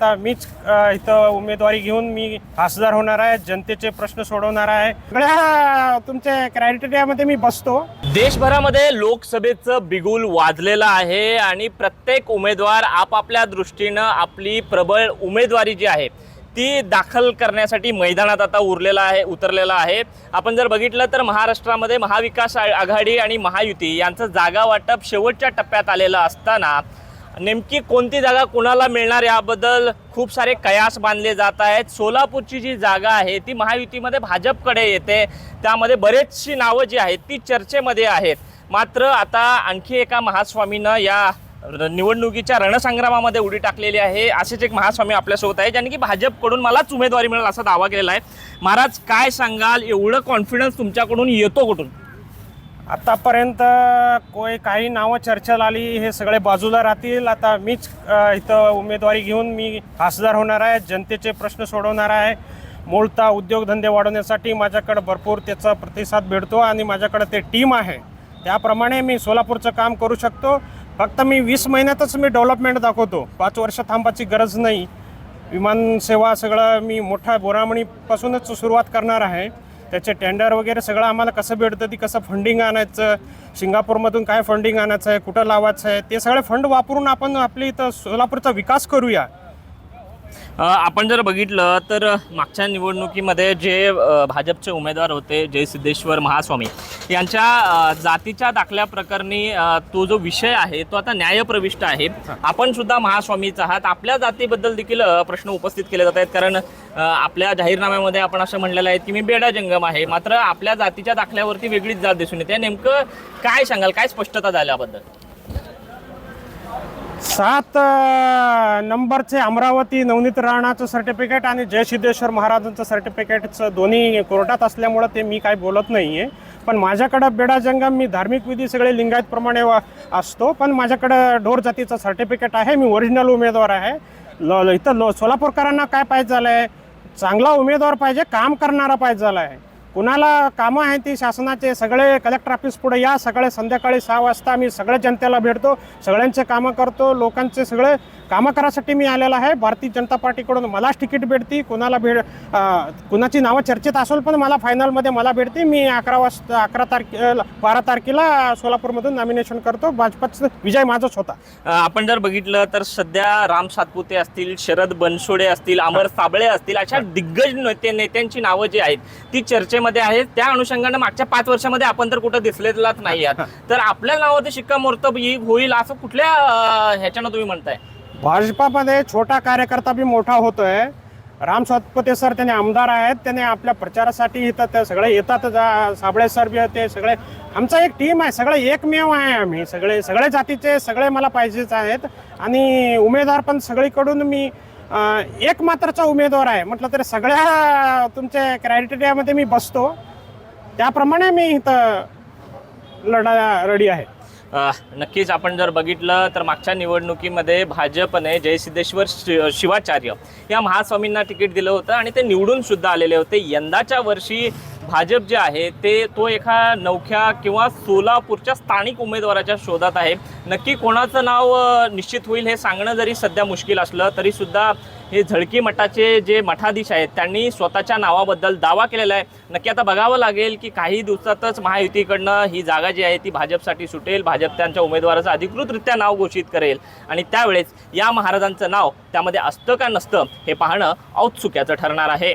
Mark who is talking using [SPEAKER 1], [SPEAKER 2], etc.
[SPEAKER 1] आता मीच इथं उमेदवारी घेऊन मी खासदार होणार आहे जनतेचे प्रश्न सोडवणार आहे. सगळ्या तुमच्या क्रायटेरियामध्ये मी बसतो.
[SPEAKER 2] देशभरामध्ये लोकसभेचं बिगुल वाजलेलं आहे आणि प्रत्येक उमेदवार आपापल्या दृष्टीनं आपली प्रबळ उमेदवारी जी आहे ती दाखल करण्यासाठी मैदानात आता उरलेला आहे उतरलेला आहे. आपण जर बघितलं तर महाराष्ट्रामध्ये महाविकास आघाडी आणि महायुती यांचं जागा वाटप शेवटच्या टप्प्यात आलेलं असताना नेमकी कोणती जागा कुणाला मिळणार याबद्दल खूप सारे कयास बांधले जात आहेत. सोलापूरची जी जागा आहे ती महायुतीमध्ये भाजपकडे येते. त्यामध्ये बरेचशी नावं जी आहेत ती चर्चेमध्ये आहेत. मात्र आता आणखी एका महास्वामीनं या निवडणुकीच्या रणसंग्रामामध्ये उडी टाकलेली आहे. असेच एक महास्वामी आपल्यासोबत आहे ज्यांनी की भाजपकडून मलाच उमेदवारी मिळेल असा दावा केलेला आहे. महाराज काय सांगाल? एवढं कॉन्फिडन्स तुमच्याकडून येतो कुठून?
[SPEAKER 1] आत्तापर्यंत कोय काही नावं चर्चेला आली हे सगळे बाजूला राहतील. आता मीच इथं उमेदवारी घेऊन मी खासदार होणार आहे जनतेचे प्रश्न सोडवणार आहे. मूळतः उद्योगधंदे वाढवण्यासाठी माझ्याकडे भरपूर त्याचा प्रतिसाद भेटतो आणि माझ्याकडे ते टीम आहे. त्याप्रमाणे मी सोलापूरचं काम करू शकतो. फक्त मी वीस महिन्यातच मी डेव्हलपमेंट दाखवतो. पाच वर्ष थांबाची गरज नाही. विमानसेवा सगळं मी मोठ्या बोरामणीपासूनच सुरुवात करणार आहे. त्याचे टेंडर वगैरे सगळं आम्हाला कसं भेटतं ती कसं फंडिंग आणायचं सिंगापूरमधून काय फंडिंग आणायचं आहे कुठं लावायचं आहे ते सगळे फंड वापरून आपण आपली इथं सोलापूरचा विकास करूया.
[SPEAKER 2] आपण जर बघितलं तर मागच्या निवडणुकीमध्ये जे भाजपचे उमेदवार होते जय सिद्धेश्वर महास्वामी यांच्या जातीच्या दाखल्या प्रकरणी तो जो विषय आहे तो आता न्यायप्रविष्ट आहे. आपण सुद्धा महास्वामीच आहात. आपल्या जातीबद्दल देखील प्रश्न उपस्थित केले जात आहेत. कारण आपल्या जाहीरनाम्यामध्ये आपण असं म्हणलेलं आहे की मी बेडा जंगम आहे. मात्र आपल्या जातीच्या दाखल्यावरती वेगळीच जात दिसून येते. नेमकं काय सांगाल? काय स्पष्टता झाल्याबद्दल
[SPEAKER 1] सात नंबरचे अमरावती नवनीत राणाचं सर्टिफिकेट आणि जयसिद्धेश्वर महाराजांचं सर्टिफिकेटचं दोन्ही कोर्टात असल्यामुळं ते मी काय बोलत नाही आहे पण माझ्याकडं बेडा जंगम मी धार्मिक विधी सगळे लिंगायतप्रमाणे असतो. पण माझ्याकडं ढोर जातीचं सर्टिफिकेट आहे. मी ओरिजिनल उमेदवार आहे. ल ल- इथं लो सोलापूरकरांना काय पाहिजे झालं आहे चांगला उमेदवार पाहिजे काम करणारा पाहिजे झाला आहे कुणाला कामं आहेत ती शासनाचे सगळे कलेक्टर ऑफिस पुढे या सगळे संध्याकाळी सहा वाजता मी सगळ्या जनतेला भेटतो सगळ्यांचे कामं करतो लोकांचे सगळे कामं करायसाठी मी आलेला आहे. भारतीय जनता पार्टीकडून मलाच तिकीट भेटती कुणाला भेट कुणाची नावं चर्चेत असेल पण मला फायनलमध्ये मला भेटते. मी अकरा वाजता अकरा तारखे बारा तारखेला सोलापूरमधून नॉमिनेशन करतो. भाजपाचा विजय माझाच होता.
[SPEAKER 2] आपण जर बघितलं तर सध्या राम सातपुते असतील शरद बनसोडे असतील अमर साबळे असतील अशा दिग्गज नेते नेत्यांची नावं जी आहेत ती चर्चे चर्चेमध्ये आहेत. त्या अनुषंगानं मागच्या पाच वर्षामध्ये आपण तर कुठं दिसलेलाच नाही आहात. तर आपल्या नावावरती शिक्कामोर्तब होईल असं कुठल्या ह्याच्यानं तुम्ही म्हणताय?
[SPEAKER 1] भाजपामध्ये छोटा कार्यकर्ता बी मोठा होतोय. राम सातपुते सर त्याने आमदार आहेत. त्याने आपल्या प्रचारासाठी इथं ते सगळे येतात. साबळे सर बी ते सगळे. आमचा एक टीम आहे. सगळे एकमेव आहे आम्ही. सगळे सगळे जातीचे सगळे मला पाहिजेच आहेत. आणि उमेदवार पण सगळीकडून मी एक मात्रचा उमेदवार आहे. म्हटलं तरी सगळ्या तुमच्या क्रायटेरियामध्ये मी बसतो. त्याप्रमाणे मी इथं लढा रेडी आहे.
[SPEAKER 2] अ, नक्कीच आपण जर बघितलं तर मागच्या निवडणुकीमध्ये भाजपने जयसिद्धेश्वर शि- शिवाचार्य या महास्वामींना तिकीट दिलं होतं आणि ते निवडून सुद्धा आलेले होते. यंदाच्या वर्षी भाजप जे आहे ते तो एका नवख्या किंवा सोलापूरच्या स्थानिक उमेदवाराच्या शोधात आहे. नक्की कोणाचं नाव निश्चित होईल हे सांगणं जरी सध्या मुश्किल असलं तरी सुद्धा हे झळकी मठाचे जे मठाधीश आहेत त्यांनी स्वतःच्या नावाबद्दल दावा केलेला आहे. नक्की आता बघावं लागेल की काही दिवसातच महायुतीकडनं ही जागा जी आहे ती भाजपसाठी सुटेल. भाजप त्यांच्या उमेदवाराचं अधिकृतरित्या नाव घोषित करेल. आणि त्यावेळेस या महाराजांचं नाव त्यामध्ये असतं का नसतं हे पाहणं औत्सुक्याचं ठरणार आहे.